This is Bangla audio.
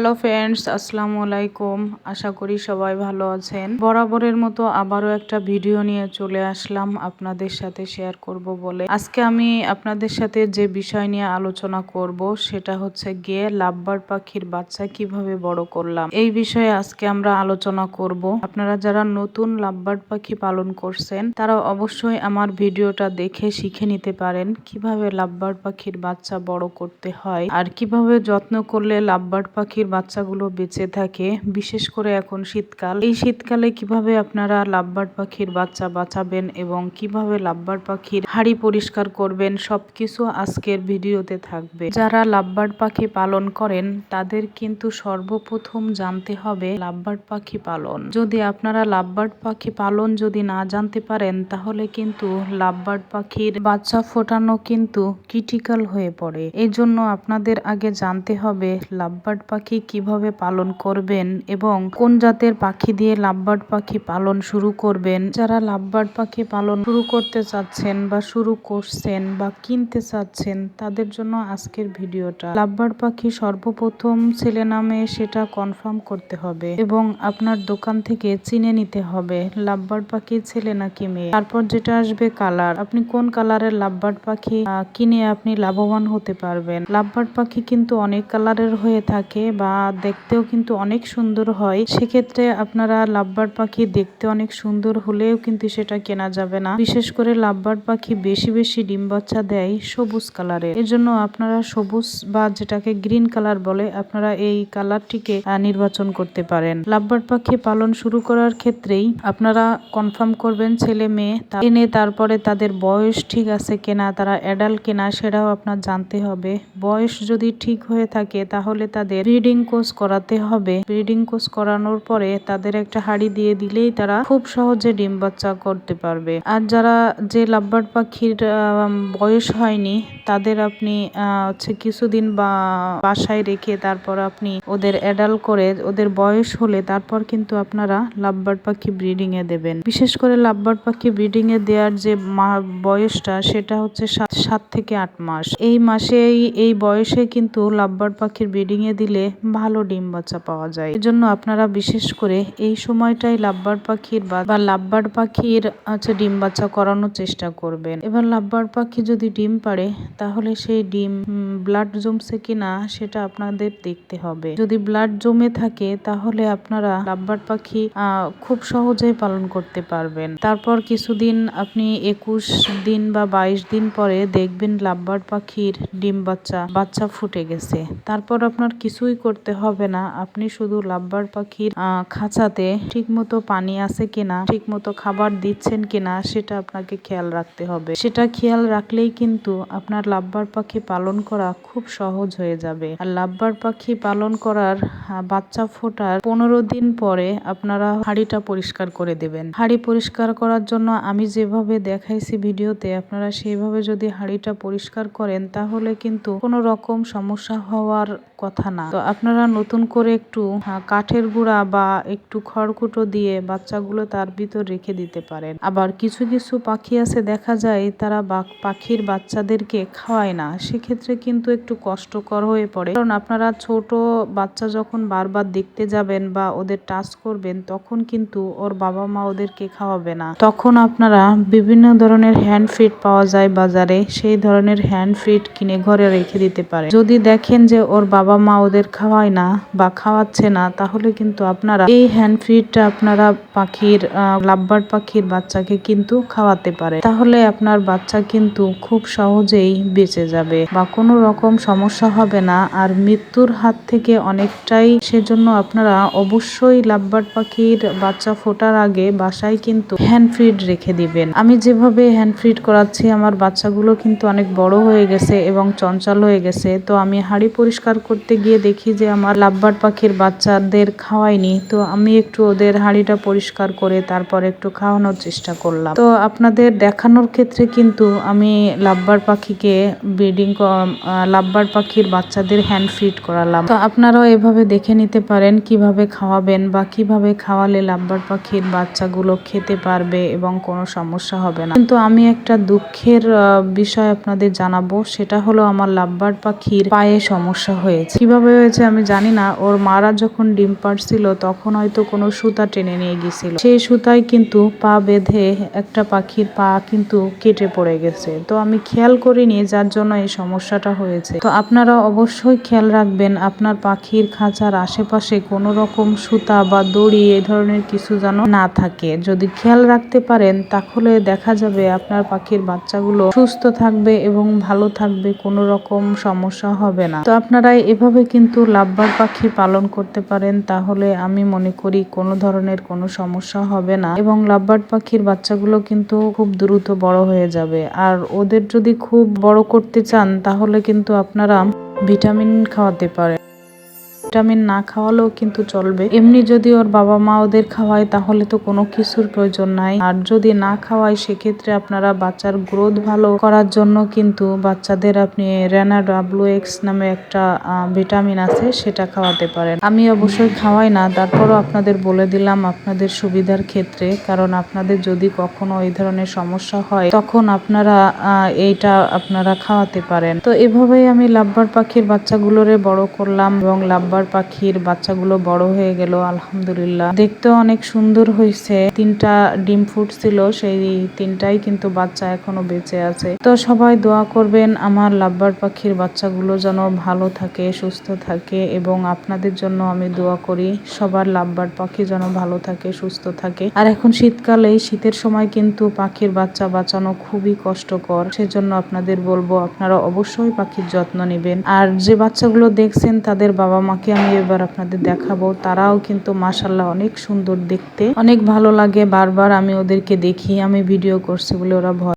হ্যালো ফ্রেন্ডস, আসসালামু আলাইকুম। আশা করি সবাই ভালো আছেন। বরাবরের মতো আবারও একটা ভিডিও নিয়ে চলে আসলাম আপনাদের সাথে শেয়ার করব বলে। আজকে আমি আপনাদের সাথে যে বিষয় নিয়ে আলোচনা করব, সেটা হচ্ছে গিয়ে লাভবার পাখির বাচ্চা কীভাবে বড় করলাম। এই বিষয়ে আজকে আমরা আলোচনা করব। আপনারা যারা নতুন লাভবার পাখি পালন করছেন, তারা অবশ্যই আমার ভিডিওটা দেখে শিখে নিতে পারেন কীভাবে লাভবার পাখির বাচ্চা বড় করতে হয় আর কীভাবে যত্ন করলে লাভবার পাখির বাচ্চাগুলো বেঁচে থাকে, বিশেষ করে এখন শীতকাল। এই শীতকালে কীভাবে আপনারা লাভবার্ড পাখির বাচ্চা বাঁচাবেন এবং কীভাবে লাভবার্ড পাখির হাড়ি পরিষ্কার করবেন, সবকিছু আজকের ভিডিওতে থাকবে। যারা লাভবার্ড পাখি পালন করেন, তাদের কিন্তু সর্বপ্রথম জানতে হবে লাভবার্ড পাখি পালন। যদি আপনারা লাভবার্ড পাখি পালন যদি না জানতে পারেন, তাহলে কিন্তু লাভবার্ড পাখির বাচ্চা ফোটানো কিন্তু ক্রিটিক্যাল হয়ে পড়ে। এই জন্য আপনাদের আগে জানতে হবে লাভবার্ড পাখি কীভাবে পালন করবেন এবং কোন জাতের পাখি দিয়ে লাভবার্ড পাখি পালন শুরু করবেন? যারা লাভবার্ড পাখি পালন শুরু করতে চাচ্ছেন বা শুরু করছেন বা কিনতে চাচ্ছেন, তাদের জন্য আজকের ভিডিওটা। লাভবার্ড পাখি সর্বপ্রথম ছেলে নামে সেটা কনফার্ম করতে হবে এবং আপনার দোকান থেকে চিনে নিতে হবে, লাভবার্ড পাখি ছেলে নাকি মেয়ে। তারপর যেটা আসবে কালার। আপনি কোন কালারের লাভবার্ড পাখি কিনে আপনি লাভবান হতে পারবেন? লাভবার্ড পাখি কিন্তু অনেক কালারের হয়ে থাকে বা দেখতেও কিন্তু অনেক সুন্দর হয়। সেক্ষেত্রে আপনারা লাভবার্ড পাখি দেখতে অনেক সুন্দর হলেও কিন্তু সেটা কেনা যাবে না। বিশেষ করে লাভবার্ড পাখি বেশি বেশি ডিম বাচ্চা দেয় সবুজ কালারের এর। জন্য আপনারা সবুজ বা যেটাকে গ্রিন কালার বলে, আপনারা এই কালারটিকে নির্বাচন করতে পারেন। লাভবার্ড পাখি পালন শুরু করার ক্ষেত্রেই আপনারা কনফার্ম করবেন ছেলে মেয়ে এনে তারপরে তাদের বয়স ঠিক আছে কেনা, তারা অ্যাডাল্ট কেনা সেটাও আপনার জানতে হবে। বয়স যদি ঠিক হয়ে থাকে তাহলে তাদের ব্রিডিং কোর্স করাতে হবে। ব্রিডিং কোর্স করানোর পরে তাদের একটা হাড়ি দিয়ে দিলেই তারা খুব সহজে ডিম বাচ্চা করতে পারবে। আর যারা যে লাভবার্ড পাখির বয়স হয়নি, তাদের আপনি হচ্ছে কিছুদিন বা, বাসায় রেখে তারপর আপনি ওদের অ্যাডাল করে ওদের বয়স হলে তারপর কিন্তু আপনারা লাভবার্ড পাখি ব্রিডিং এ দেবেন। বিশেষ করে লাভবার্ড পাখি ব্রিডিং এ দেওয়ার যে বয়সটা সেটা হচ্ছে সাত থেকে আট মাস। এই মাসে এই বয়সে কিন্তু লাভবার্ড পাখির ব্রিডিং এ দিলে ভালো ডিম বাচ্চা পাওয়া যায়। এজন্য আপনারা বিশেষ করে এই সময়টাই লাভবার পাখির বা লাভবার পাখির হচ্ছে ডিম বাচ্চা করানোর চেষ্টা করবেন। এবার লাভবার পাখি যদি ডিম পারে তাহলে সেই ডিম ব্লাড জমছে কিনা সেটা আপনাদের দেখতে হবে। যদি ব্লাড জমে থাকে, তাহলে আপনারা লাভবার পাখি খুব সহজেই পালন করতে পারবেন। তারপর কিছুদিন আপনি একুশ দিন বা বাইশ দিন পরে দেখবেন লাভবার পাখির ডিম বাচ্চা বাচ্চা ফুটে গেছে। তারপর আপনার কিছুই করতে হবে না। আপনি শুধু লাভবার পাখির খাঁচাতে ঠিক মতো পানি আছে কিনা ঠিক মতো খাবার দিচ্ছেন কিনা, সেটা আপনাকে খেয়াল রাখতে হবে। সেটা খেয়াল রাখলেই কিন্তু আপনার লাভবার পাখি পালন করা খুব সহজ হয়ে যাবে। আর লাভবার পাখি পালন করার বাচ্চা ফোটার পনেরো দিন পরে আপনারা হাড়িটা পরিষ্কার করে দেবেন। হাড়ি পরিষ্কার করার জন্য আমি যেভাবে দেখাইছি ভিডিওতে, আপনারা সেইভাবে যদি হাড়িটা পরিষ্কার করেন, তাহলে কিন্তু কোনো রকম সমস্যা হওয়ার কথা না। তো আপনারা নতুন করে একটু কাঠের গুঁড়া বা একটু খড়কুটো দিয়ে বাচ্চাগুলো তার ভিতর রেখে দিতে পারেন। আবার কিছু কিছু পাখি আছে, দেখা যায় তারা পাখির বাচ্চাদেরকে খাওয়ায় না। সেক্ষেত্রে কিন্তু একটু কষ্টকর হয়ে পড়ে। কারণ আপনারা ছোট বাচ্চা যখন বারবার দেখতে যাবেন বা ওদের টাচ করবেন, তখন কিন্তু ওর বাবা মা ওদেরকে খাওয়াবে না। তখন আপনারা বিভিন্ন ধরনের হ্যান্ড ফিড পাওয়া যায় বাজারে। সেই ধরনের হ্যান্ড ফিড কিনে ঘরে রেখে দিতে পারে যদি দেখেন যে ওর বাবা মা ওদের খাওয়ায় না বা খাওয়াচ্ছে না, তাহলে কিন্তু আপনারা এই হ্যান্ড ফিডটা আপনারা পাখির লাভবার পাখির বাচ্চাকে কিন্তু খাওয়াতে পারে তাহলে আপনার বাচ্চা কিন্তু খুব সহজেই বেঁচে যাবে বা কোনো রকম সমস্যা হবে না। আর মৃত্যুর হাত থেকে অনেকটাই সেজন্য আপনারা অবশ্যই লাভবার পাখির বাচ্চা ফোটার আগে বাসায় কিন্তু হ্যান্ড ফিড রেখে দিবেন। আমি যেভাবে হ্যান্ড ফিড করাচ্ছি, আমার বাচ্চাগুলো কিন্তু অনেক বড় হয়ে গেছে এবং চঞ্চল হয়ে গেছে। তো আমি হাড়ি পরিষ্কার করতে গিয়ে দেখি যে আমার লাভবার পাখির বাচ্চাদের খাওয়াইনি, তো আমি একটু ওদের হাঁড়িটা পরিষ্কার করে তারপর একটু খাওয়ানোর চেষ্টা করলাম। তো আপনাদের দেখানোর ক্ষেত্রে কিন্তু আমি লাভবার পাখিকে ব্রিডিং লাভবার পাখির বাচ্চাদের হ্যান্ড ফিট করালাম। তো আপনারাও এভাবে দেখে নিতে পারেন কীভাবে খাওয়াবেন বা কীভাবে খাওয়ালে লাভবার পাখির বাচ্চাগুলো খেতে পারবে এবং কোনো সমস্যা হবে না। কিন্তু আমি একটা দুঃখের বিষয় আপনাদের জানাব, সেটা হলো আমার লাভবার পাখির পায়ে সমস্যা হয়েছে। কীভাবে হয়েছে আমি জানি না, ওর মারা যখন ডিম পাড়ছিল তখন হয়তো কোনো সুতা টেনে নিয়ে গেছিল। সেই সুতায় কিন্তু পা বেঁধে একটা পাখির পা কিন্তু কেটে পড়ে গেছে। তো আমি খেয়াল করিনি যার জন্য এই সমস্যাটা হয়েছে। তো আপনারা অবশ্যই খেয়াল রাখবেন, আপনার পাখির খাঁচার আশেপাশে কোনো রকম সুতা বা দড়ি এই ধরনের কিছু যেন না থাকে। যদি খেয়াল রাখতে পারেন, তাহলে দেখা যাবে আপনার পাখির বাচ্চাগুলো সুস্থ থাকবে এবং ভালো থাকবে, কোনো রকম সমস্যা হবে না। তো আপনারা এভাবে কিন্তু লাভবার পাখি পালন করতে পারেন, তাহলে আমি মনে করি কোনো ধরনের কোনো সমস্যা হবে না। এবং লাভবার্ড পাখির বাচ্চাগুলো কিন্তু খুব দ্রুত বড় হয়ে যাবে। আর ওদের যদি খুব বড় করতে চান, তাহলে কিন্তু আপনারা ভিটামিন খাওয়াতে পারেন। ভিটামিন না খাওয়ালেও কিন্তু চলবে। এমনি যদি ওর বাবা মা ওদের খাওয়ায়, তাহলে তো কোনো কিছুর প্রয়োজন নাই। আর যদি না খাওয়ায়, সেক্ষেত্রে আপনারা বাচ্চার গ্রোথ ভালো করার জন্য কিন্তু বাচ্চাদের আপনি রেনা ডাব্লু এক্স নামে একটা ভিটামিন আছে, সেটা খাওয়াতে পারেন। আমি অবশ্যই খাওয়াই না। তারপরও আপনাদের বলে দিলাম আপনাদের সুবিধার ক্ষেত্রে। কারণ আপনাদের যদি কখনো এই ধরনের সমস্যা হয়, তখন আপনারা এইটা আপনারা খাওয়াতে পারেন। তো এভাবেই আমি লাভবার পাখির বাচ্চাগুলোরে বড় করলাম এবং লাভবার পাখির বাচ্চাগুলো বড় হয়ে গেল, আলহামদুলিল্লাহ। দেখতে অনেক সুন্দর হয়েছে। তিনটা ডিম ফুটছিল সেই তিনটাই কিন্তু বাচ্চা এখনও বেঁচে আছে। তো সবাই দোয়া করবেন আমার লাভবার পাখির বাচ্চাগুলো যেন ভালো থাকে, সুস্থ থাকে এবং আপনাদের জন্য আমি দোয়া করি, সবার লাভবার পাখি যেন ভালো থাকে, সুস্থ থাকে। আর এখন শীতকালে শীতের সময় কিন্তু পাখির বাচ্চা বাঁচানো খুবই কষ্টকর। সেজন্য আপনাদের বলব, আপনারা অবশ্যই পাখির যত্ন নেবেন। আর যে বাচ্চাগুলো দেখছেন, তাদের বাবা মাকে আমি এবার আপনাদের দেখাবো। তারাও কিন্তু মাসাল্লাহ অনেক সুন্দর দেখতে। অনেক ভালো লাগে বারবার আমি ওদেরকে দেখি, আমি ভিডিও করছি বলে ওরা ভয়